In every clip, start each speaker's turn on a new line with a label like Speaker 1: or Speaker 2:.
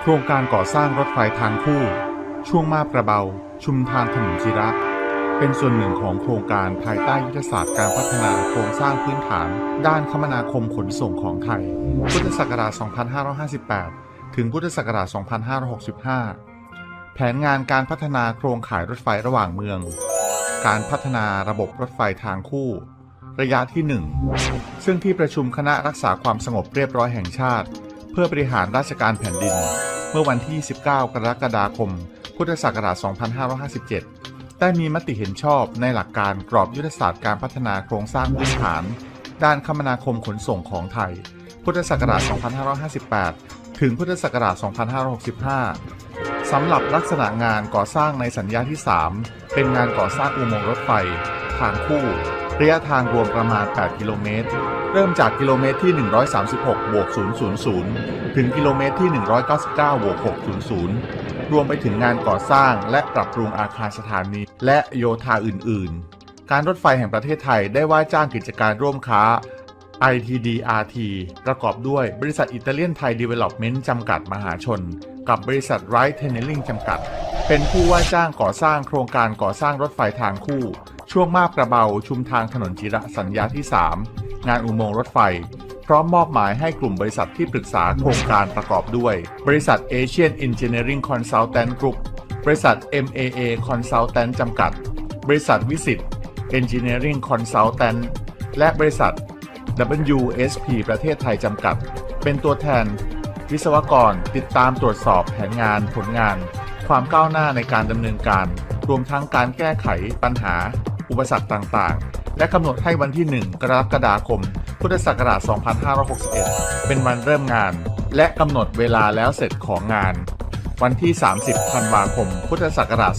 Speaker 1: โครงการก่อสร้างรถไฟทางคู่ ช่วงมาบกระเบา ชุมทางถนนจิระ เป็นส่วนหนึ่งของโครงการภายใต้ยุทธศาสตร์การพัฒนาโครงสร้างพื้นฐาน ด้านคมนาคมขนส่งของไทย พุทธศักราช 2558 ถึงพุทธศักราช 2565 แผนงานการพัฒนาโครงข่ายรถไฟระหว่างเมือง การพัฒนาระบบรถไฟทางคู่ ระยะที่ 1 ซึ่งที่ประชุมคณะรักษาความสงบเรียบร้อยแห่งชาติ พื่อบริหารราชการแผ่นดิน เมื่อวันที่ 19 กรกฎาคม พุทธศักราช 2557 ได้มีมติเห็นชอบในหลักการกรอบยุทธศาสตร์การพัฒนาโครงสร้างพื้นฐาน ด้านคมนาคมขนส่งของไทย พุทธศักราช 2558 ถึงพุทธศักราช 2565 สำหรับลักษณะงานก่อสร้างในสัญญาที่ 3 เป็นงานก่อสร้างอุโมงค์รถไฟ ทางคู่ ระยะทางรวมประมาณ 8 กิโลเมตร เริ่มจากกิโลเมตรที่ 136 บวก 000 ถึงกิโลเมตรที่ 199 บวก 600 รวมไปถึงงานก่อสร้างและปรับปรุงอาคารสถานีและโยธาอื่น ๆ การรถไฟแห่งประเทศไทยได้ว่าจ้างกิจการร่วมค้า ITDRT ประกอบด้วยบริษัทอิตาเลียนไทย Development จำกัดมหาชน กับบริษัท Right Tunneling จำกัด เป็นผู้ว่าจ้างก่อสร้างโครงการก่อสร้างรถไฟทางคู่ ช่วงมาบกระเบาชุมทางถนนจิระสัญญาที่ 3 งานอุโมงค์รถไฟ พร้อมมอบหมายให้กลุ่มบริษัทที่ปรึกษาโครงการประกอบด้วย บริษัท Asian Engineering Consultant Group บริษัท MAA Consultant จำกัด บริษัทวิสิต Engineering Consultant และบริษัท WSP ประเทศไทยจำกัด เป็นตัวแทน วิศวกรติดตามตรวจสอบแผนงานผลงาน ความก้าวหน้าในการดำเนินการ รวมทั้งการแก้ไขปัญหา อุปสรรคต่างๆ และกำหนดให้วันที่ 1 กรกฎาคม พุทธศักราช 2561 เป็นวันเริ่มงาน และกำหนดเวลาแล้วเสร็จของงาน วันที่ 30 ธันวาคม พุทธศักราช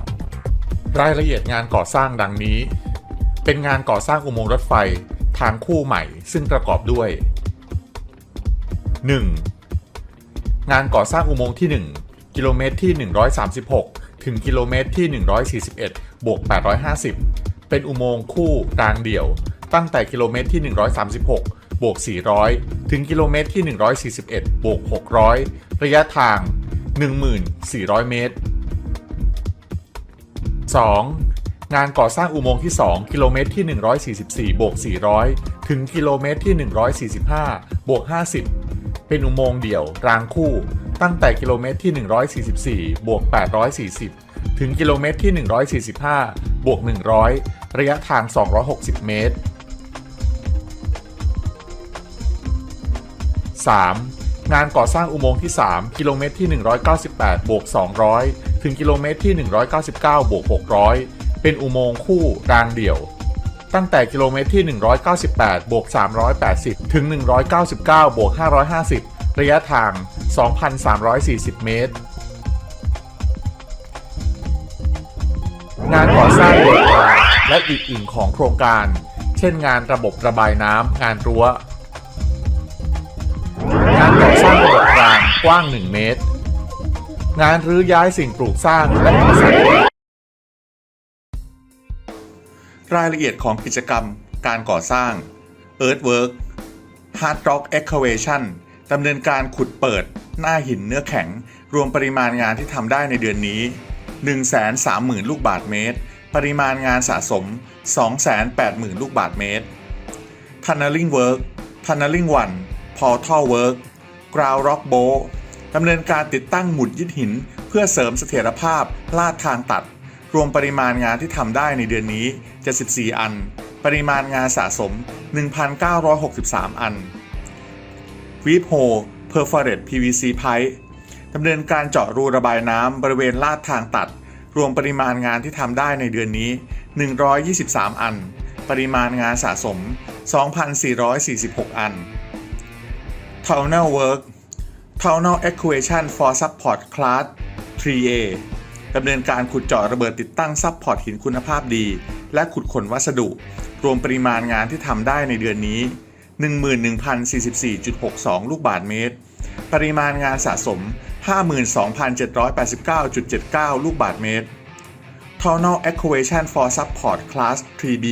Speaker 1: 2564 รายละเอียดงานก่อสร้างดังนี้ เป็นงานก่อสร้างอุโมงค์รถไฟทางคู่ใหม่ซึ่งประกอบด้วย 1. งานก่อสร้างอุโมงค์ที่ 1 กิโลเมตรที่ 136 ถึงกิโลเมตรที่ 141 บวก 850 เป็นอุโมงค์คู่รางเดี่ยว ตั้งแต่กิโลเมตรที่ 136 บวก 400 ถึงกิโลเมตรที่ 141 บวก 600 ระยะทาง 1400 เมตร 2. งานก่อสร้างอุโมงค์ที่ 2 กิโลเมตรที่ 144 บวก 400 ถึงกิโลเมตรที่ 145 บวก 50 เป็นอุโมงค์เดี่ยวรางคู่ ตั้งแต่กิโลเมตรที่ 144 บวก 840 ถึงกิโลเมตรที่ 145 บวก 100 ระยะทาง 260 เมตร 3. งานก่อสร้างอุโมงค์ที่ 3 กิโลเมตรที่ 198 บวก 200 ถึงกิโลเมตรที่ 199 บวก 600 เป็นอุโมงค์คู่รางเดี่ยว ตั้งแต่กิโลเมตรที่ 198 บวก 380 ถึง 199 บวก 550 ระยะทาง 2,340 เมตร งานก่อสร้างโดยรางและอีกอื่นของโครงการ เช่นงานระบบระบายน้ำงานรั้ว งานก่อสร้างระบบรางกว้าง 1 เมตร งานรื้อย้ายสิ่งปลูกสร้างและอุปสรรครายละเอียดของกิจกรรมการก่อสร้าง Earthwork Hard Rock Excavation ดำเนินการขุดเปิด หน้าหินเนื้อแข็ง รวมปริมาณงานที่ทำได้ในเดือนนี้ 130,000 ลูกบาทเมตร ปริมาณงานสะสม 280,000 ลูกบาทเมตร Tunneling Work Tunneling 1 Portal Work Ground Rock b o ดำเนินการติดตั้งหมุดยึดหิน เพื่อเสริมเสถียรภาพลาดทางตัด รวมปริมาณงานที่ทำได้ในเดือนนี้74อัน ปริมาณงานสะสม 1,963 อันวีพโฮ Perforated PVC Pipe ดำเนินการเจาะรูระบายน้ำบริเวณลาดทางตัด รวมปริมาณงานที่ทำได้ในเดือนนี้ 123 อัน ปริมาณงานสะสม 2,446 อัน Tunnel Work Tunnel Equation for Support Class 3A ดำเนินการขุดเจาะระเบิดติดตั้งซับพอร์ตหินคุณภาพดี และขุดขนวัสดุ รวมปริมาณงานที่ทำได้ในเดือนนี้ 11,044.62 ลูกบาทเมตร ปริมาณงานสะสม 52,789.79 ลูกบาทเมตร Tunnel Excavation for Support Class 3B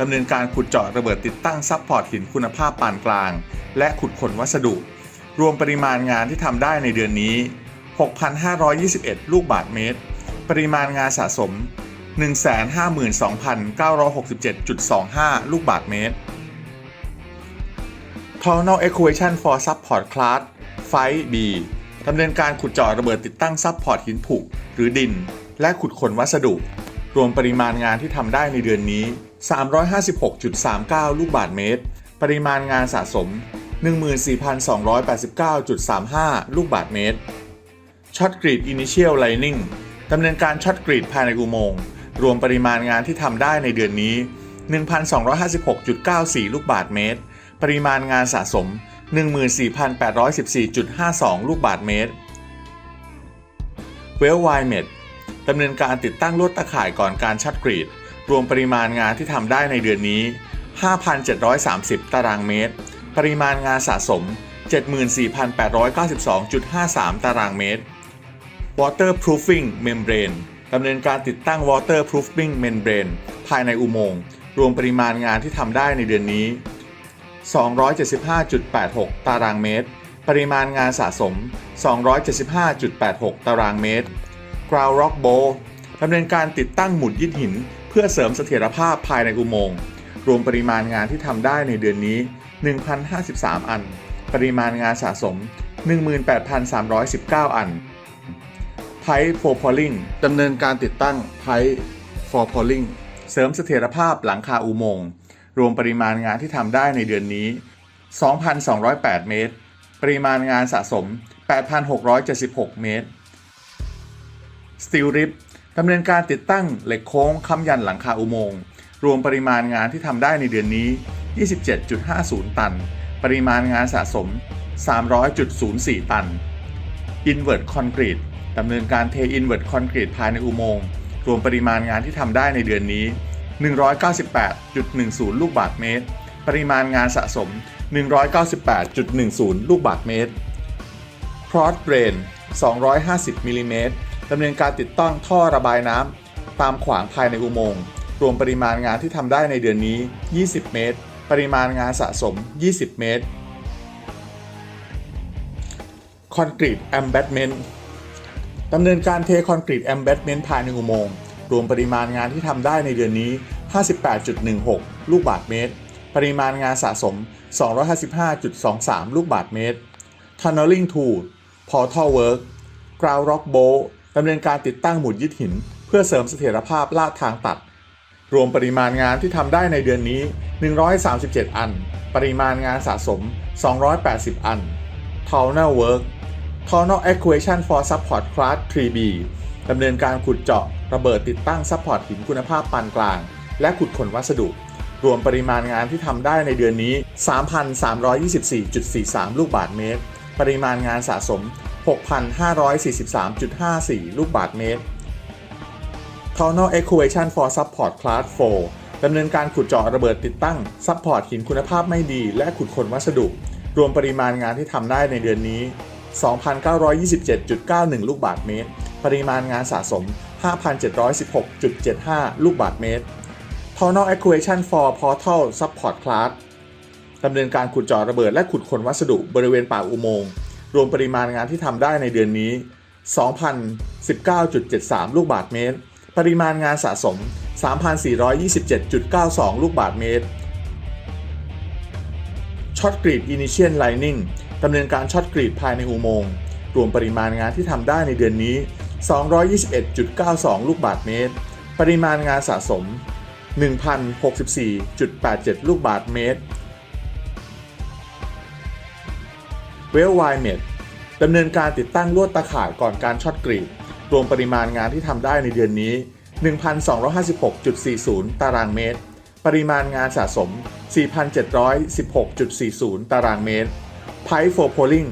Speaker 1: ดำเนินการขุดเจาะระเบิดติดตั้งซับพอร์ตหินคุณภาพปานกลาง และขุดขนวัสดุ รวมปริมาณงานที่ทำได้ในเดือนนี้ 6,521 ลูกบาทเมตร ปริมาณงานสะสม 152,967.25 ลูกบาทเมตร Tonal Equation for Support Class ไฟ B ดำเนินการขุดเจาะระเบิดติดตั้งซับพอร์ตหินผุหรือดิน และขุดขนวัสดุ รวมปริมาณงานที่ทำได้ในเดือนนี้ 356.39 ลูกบาทเมตร ปริมาณงานสะสม 14,289.35 ลูกบาทเมตรช็อตกรีด Initial Lining ดำเนินการช็อตกรีดภายในอุโมงค์รวมปริมาณงานที่ทำได้ในเดือนนี้ 1,256.94 ลูกบาทเมตร ปริมาณงานสะสม 14,814.52 ลูกบาทเมตร เวลไวเมดดำเนินการติดตั้งลวดตะข่ายก่อนการช็อตกรีด รวมปริมาณงานที่ทำได้ในเดือนนี้ 5,730 ตารางเมตร ปริมาณงานสะสม 74,892.53 ตารางเมตร Waterproofing Membrane ดำเนินการติดตั้ง Waterproofing Membrane ภายในอุโมงค์ รวมปริมาณงานที่ทำได้ในเดือนนี้ 275.86 ตารางเมตร ปริมาณงานสะสม 275.86 ตารางเมตร Ground Rock Bowl ดำเนินการติดตั้งหมุดยึดหิน เพื่อเสริมเสถียรภาพภายในอุโมงค์รวมปริมาณงานที่ทำได้ในเดือนนี้ 1,053 อัน ปริมาณงานสะสม 18,319 อัน Pipe for Polling ดำเนินการติดตั้ง Pipe for Polling เสริมเสถียรภาพหลังคาอุโมงค์ รวมปริมาณงานที่ทำได้ในเดือนนี้ 2,208 เมตร ปริมาณงานสะสม 8,676 เมตร Steel Rip ดำเนินการติดตั้งเหล็กโค้งค้ำยันหลังคาอุโมงค์ รวมปริมาณงานที่ทำได้ในเดือนนี้ 27.50 ตัน ปริมาณงานสะสม 300.04 ตัน Invert Concrete ดำเนินการเท Invert Concrete ภายในอุโมงค์ รวมปริมาณงานที่ทำได้ในเดือนนี้ 198.10 ลูกบาทเมตร ปริมาณงานสะสม 198.10 ลูกบาทเมตร Cross Drain 250มิลลิเมตรดำเนินการติดตั้งท่อระบายน้ำตามขวางภายในอุโมงค์ รวมปริมาณงานที่ทำได้ในเดือนนี้ 20 เมตร ปริมาณงานสะสม 20 เมตร Concrete Embedment ดำเนินการเทคอนกรีต Embedment ภายในอุโมงค์ รวมปริมาณงานที่ทำได้ในเดือนนี้ 58.16 ลูกบาทเมตร ปริมาณงานสะสม 255.23 ลูกบาทเมตร Tunneling Tool Portal Work Ground Rock Bowl ดำเนินการติดตั้งหมุดยึดหิน เพื่อเสริมเสถียรภาพลาดทางตัด รวมปริมาณงานที่ทำได้ในเดือนนี้ 137 อัน ปริมาณงานสะสม 280 อัน Tunnel Work Tunnel Equation for Support Class 3B ดำเนินการขุดเจาะ ระเบิดติดตั้งซัพพอร์ตหินคุณภาพปานกลาง และขุดขนวัสดุ รวมปริมาณงานที่ทำได้ในเดือนนี้ 3,324.43 ลูกบาทเมตร ปริมาณงานสะสม 6,543.54 ลูกบาทเมตร Tunnel Equation for Support Class 4 ดำเนินการขุดเจาะระเบิดติดตั้งซัพพอร์ตหินคุณภาพไม่ดีและขุดขนวัสดุ รวมปริมาณงานที่ทำได้ในเดือนนี้ 2,927.91 ลูกบาทเมตร ปริมาณงานสะสม 5,716.75 ลูกบาทเมตร Tunnel Equation for Portal Support Class ดำเนินการขุดเจาะระเบิดและขุดขนวัสดุบริเวณปากอุโมงค์ รวมปริมาณงานที่ทำได้ในเดือนนี้ 2,019.73 ลูกบาทเมตร ปริมาณงานสะสม 3,427.92 ลูกบาทเมตร ช็อตกรีด Initial Lining ดำเนินการช็อตกรีดภายในอุโมงค์ รวมปริมาณงานที่ทำได้ในเดือนนี้ 221.92 ลูกบาทเมตร ปริมาณงานสะสม 1,064.87 ลูกบาทเมตร เวลไวเมดดำเนินการติดตั้งลวดตะข่ายก่อนการช็อตกรีด รวมปริมาณงานที่ทำได้ในเดือนนี้ 1,256.40 ตารางเมตร ปริมาณงานสะสม 4,716.40 ตารางเมตร Pipe for Polling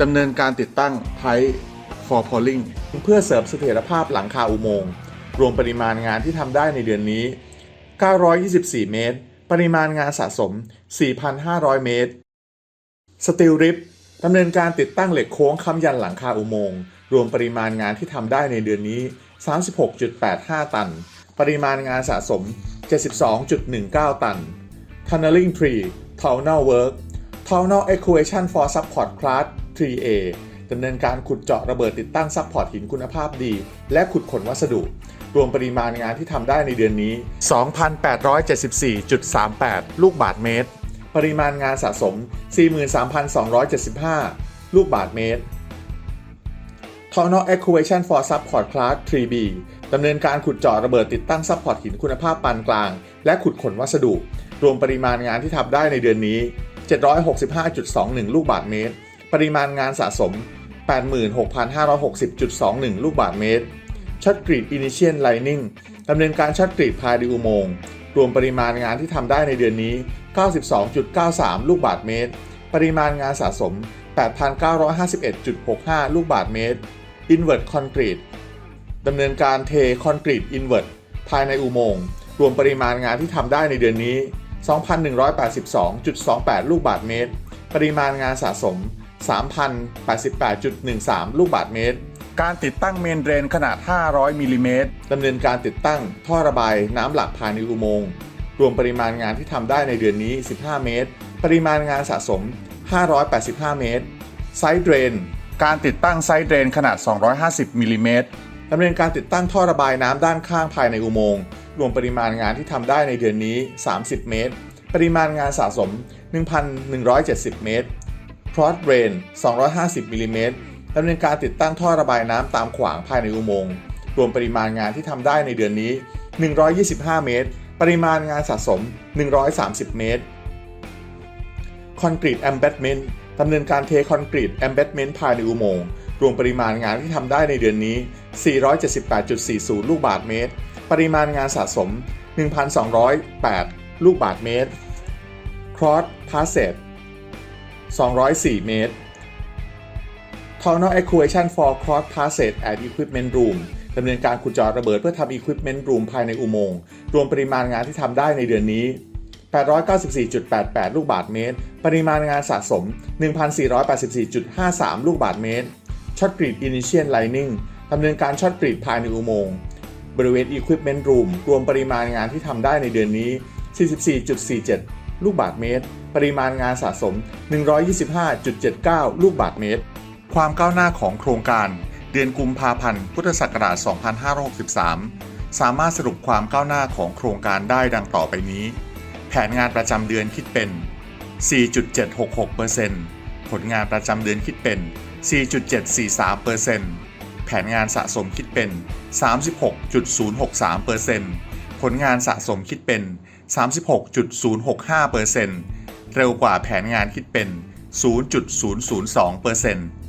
Speaker 1: ดำเนินการติดตั้ง Pipe for Polling เพื่อเสริมเสถียรภาพหลังคาอุโมงค์รวมปริมาณงานที่ทำได้ในเดือนนี้ 924 เมตร ปริมาณงานสะสม 4,500 เมตร Steel Rip ดำเนินการติดตั้งเหล็กโค้งค้ำยันหลังคาอุโมงค์รวมปริมาณงานที่ทำได้ในเดือนนี้ 36.85 ตัน ปริมาณงานสะสม 72.19 ตัน Tunneling Tree Tunnel Work Tunnel Equation for Support Class 3A ดำเนินการขุดเจาะระเบิดติดตั้งซัพพอร์ตหินคุณภาพดี และขุดขนวัสดุ รวมปริมาณงานที่ทำได้ในเดือนนี้ 2,874.38 ลูกบาทเมตร ปริมาณงานสะสม 43,275 ลูกบาทเมตร Tunnel Excavation for Support Class 3B ดำเนินการขุดเจาะระเบิดติดตั้งซัพพอร์ตหินคุณภาพปานกลาง และขุดขนวัสดุ รวมปริมาณงานที่ทำได้ในเดือนนี้ 765.21 ลูกบาทเมตร ปริมาณงานสะสม 86,560.21 ลูกบาทเมตรช็อตกรีด Initial Lining ดำเนินการช็อตกรีดภายในอุโมงค์รวมปริมาณงานที่ทำได้ในเดือนนี้ 92.93 ลูกบาทเมตร ปริมาณงานสะสม 8,951.65 ลูกบาทเมตร Invert Concrete ดำเนินการเทคอนกรีต Invert ภายในอุโมงค์รวมปริมาณงานที่ทำได้ในเดือนนี้ 2,182.28 ลูกบาทเมตร ปริมาณงานสะสม 3,088.13 ลูกบาทเมตร การติดตั้งเมนเดรนขนาด 500 มิลลิเมตรดำเนินการติดตั้งท่อระบายน้ำหลักภายในอุโมงค์รวมปริมาณงานที่ทำได้ในเดือนนี้ 15 เมตร ปริมาณงานสะสม 585 เมตร ไซด์เดรน การติดตั้งไซด์เดรนขนาด 250 มิลลิเมตรดำเนินการติดตั้งท่อระบายน้ำด้านข้างภายในอุโมงค์รวมปริมาณงานที่ทำได้ในเดือนนี้ 30 เมตร ปริมาณงานสะสม 1,170 เมตร Cross Drain 250มิลลิเมตรดำเนินการติดตั้งท่อระบายน้ำตามขวางภายในอุโมงค์รวมปริมาณงานที่ทำได้ในเดือนนี้ 125 เมตร ปริมาณงานสะสม 130 เมตรคอนกรีต Embedment ดำเนินการเทคอนกรีต Embedment ภายในอุโมงค์รวมปริมาณงานที่ทำได้ในเดือนนี้ 478.40 ลูกบาทเมตร ปริมาณงานสะสม 1,208 ลูกบาทเมตร Cross Passage 204 เมตร Tunnel Equation for Cross Passage and Equipment Room ดำเนินการขุดเจาะระเบิดเพื่อทำ Equipment Room ภายในอุโมงค์ รวมปริมาณงานที่ทำได้ในเดือนนี้ 894.88 ลูกบาทเมตร ปริมาณงานสะสม 1,484.53 ลูกบาทเมตร ช็อตกรีด Initial Lining ดำเนินการช็อตกรีดภายในอุโมงค์ บริเวณ Equipment Room รวมปริมาณงานที่ทำได้ในเดือนนี้ 44.47 ลูกบาทเมตร ปริมาณงานสะสม 125.79 ลูกบาทเมตร ความก้าวหน้าของโครงการ เดือนกุมภาพันธ์ พุทธศักราช 2563 สามารถสรุปความก้าวหน้าของโครงการได้ดังต่อไปนี้ แผนงานประจำเดือนคิดเป็น 4.766%ผลงานประจำเดือนคิดเป็น 4.743%แผนงานสะสมคิดเป็น 36.063%ผลงานสะสมคิดเป็น 36.065%เร็วกว่าแผนงานคิดเป็น 0.002%